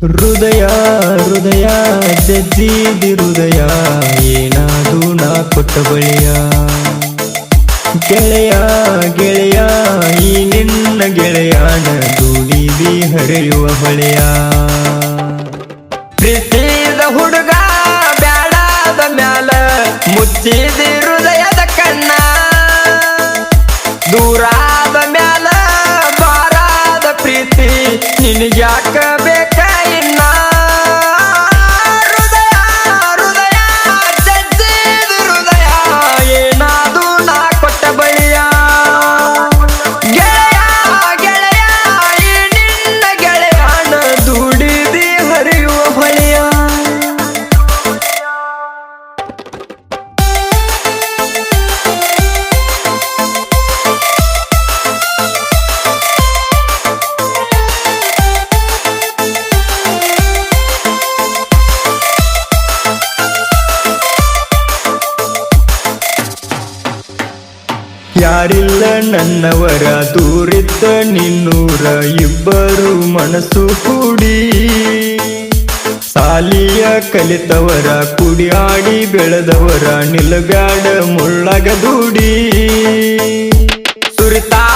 ಹೃದಯ ಹೃದಯ, ಜಜ್ಜಿದಿ ಹೃದಯ ಏನಾದು ನಾ ಕೊಟ್ಟ ಬಳಿಯ. ಗೆಳೆಯ ಗೆಳೆಯ, ಈ ನಿನ್ನ ಗೆಳೆಯನ ದೂಡಿದಿ ಹರಿಯುವ ಹೊಳೆಯ. ಪ್ರೀತಿದ ಹುಡುಗ ಬ್ಯಾಡಾದ ಮ್ಯಾಲ, ಮುಚ್ಚಿದಿ ಹೃದಯದ ಕಣ್ಣ. ದೂರಾದ ಮ್ಯಾಲ, ಬಾರಾದ ಪ್ರೀತಿ, ನಿನಗ್ಯಾಕ ಯಾರಿಲ್ಲ ನನ್ನವರ, ದೂರಿದ್ದ ನಿನ್ನೂರ ಇಬ್ಬರು ಮನಸ್ಸು ಕೂಡಿ. ಸಾಲಿಯ ಕಲಿತವರ ಕುಡಿಯಾಡಿ ಬೆಳೆದವರ ನಿಲಗಾಡ ಮುಳ್ಳಗ ದೂಡಿ ಸುರಿತಾವ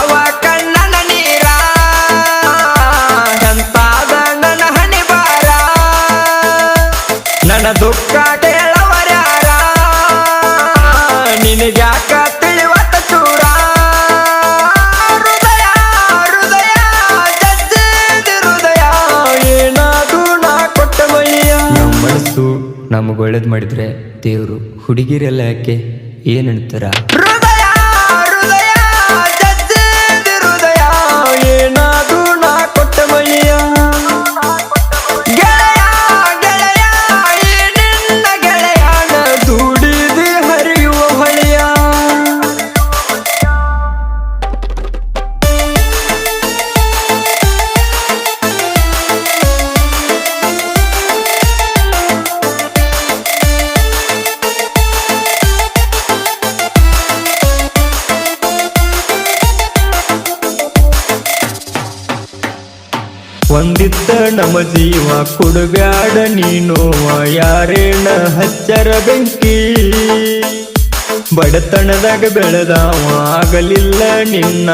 ನಮಗೆ ಒಳ್ಳೇದು ಮಾಡಿದ್ರೆ ದೇವರು ಹುಡುಗಿರೆಲ್ಲ ಯಾಕೆ? ಏನು ಹೃದಯ ಒಂದಿದ್ದ ನಮ್ಮ ಜೀವ ಕೊಡಬ್ಯಾಡ ನೀನು ಯಾರೇಣ ಹಚ್ಚರ ಬೆಂಕಿ? ಬಡತನದಾಗ ಬೆಳೆದಾವ, ಆಗಲಿಲ್ಲ ನಿನ್ನ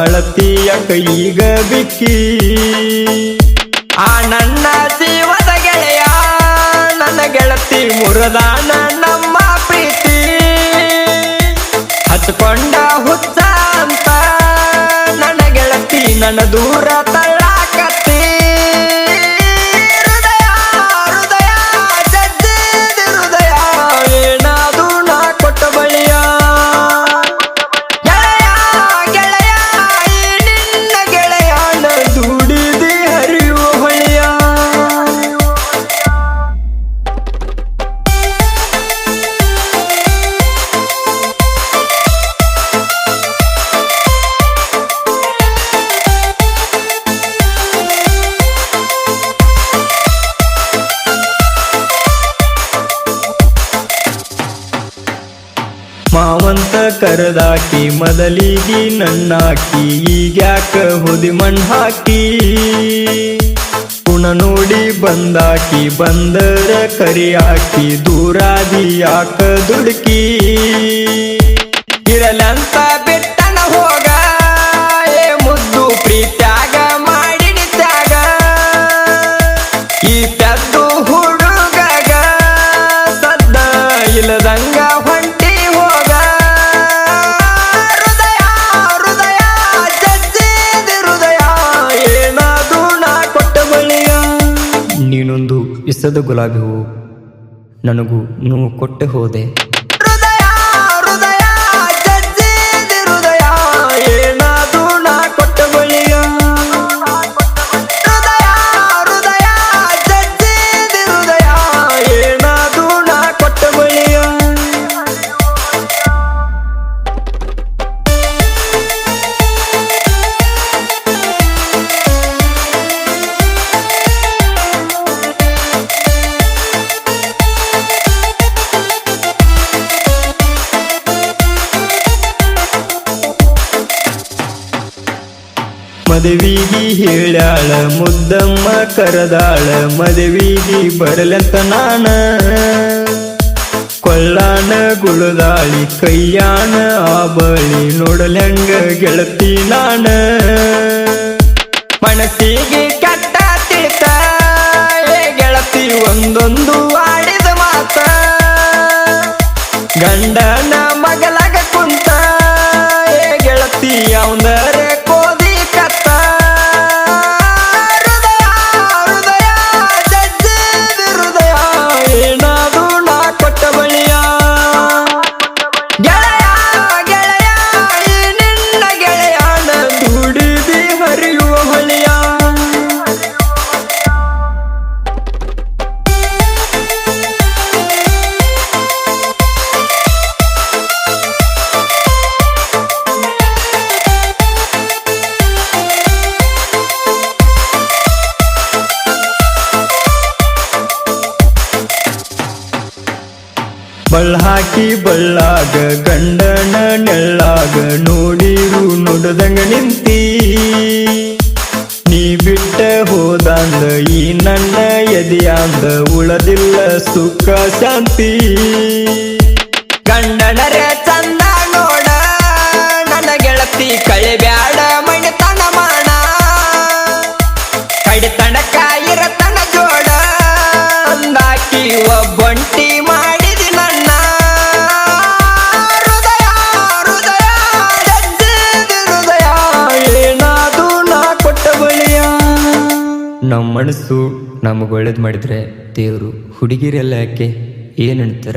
ಅಳತಿಯ ಕೈಗ ಬಿಕ್ಕಿ. ಆ ನನ್ನ ಜೀವದ ಗೆಳೆಯ, ನನ್ನ ಗೆಳತಿ ಮುರದಾನ ನಮ್ಮ ಪ್ರೀತಿ. ಹಚ್ಕೊಂಡ ಹುಚ್ಚ ಅಂತ, ನನ್ನ ಗೆಳತಿ ನನ್ನ ದೂರ ತಳ್ಳಾಕತ್ತಿ ಕರದಾಕಿ ಮೊದಲಿಗಿ ನನ್ನಾಕಿ, ಈಗ್ಯಾಕ ಹುದಿ ಮಣ್ ಹಾಕಿ. ಗುಣ ನೋಡಿ ಬಂದಾಕಿ, ಬಂದರ ಕರಿಯಾಕಿ, ದೂರಾದಿ ಯಾಕ ದುಡುಕಿ. ಇರಲಂತ ಇಸದ ಗುಲಾಬಿ ಹೂವು. ನನಗೂ ನೂ ಕೊಟ್ಟೆ ಹೋದೆ. ಮದುವಿಗಿ ಹೇಳ್ಯಾಳ ಮುದ್ದಮ್ಮ ಕರದಾಳ, ಮದುವಿಗಿ ಬರಲಂತ ನಾನ. ಕೊಳ್ಳಾನ ಗುಳದಾಳಿ, ಕೈಯಾನ ಆಬಳಿ ನೋಡಲಂಗ ಗೆಳತಿ ನಾನ. ಮನಸ್ಸಿಗೆ ಬಳ್ಳಾಕಿ ಬಳ್ಳಾಗ, ಗಂಡನ ನೆಳ್ಳಾಗ ನೋಡಿರು ನೋಡದಂಗ ನಿಂತಿ. ನೀ ಬಿಟ್ಟ ಹೋದಂದ, ಈ ನನ್ನ ಎದೆಯಾಂದ ಉಳದಿಲ್ಲ ಸುಖ ಶಾಂತಿ. ಗಂಡನರ ಮನಸ್ಸು ನಮಗೆ ಒಳ್ಳೇದು ಮಾಡಿದರೆ ದೇವರು ಹುಡುಗಿರೆಲ್ಲ ಯಾಕೆ? ಏನಂತಾರ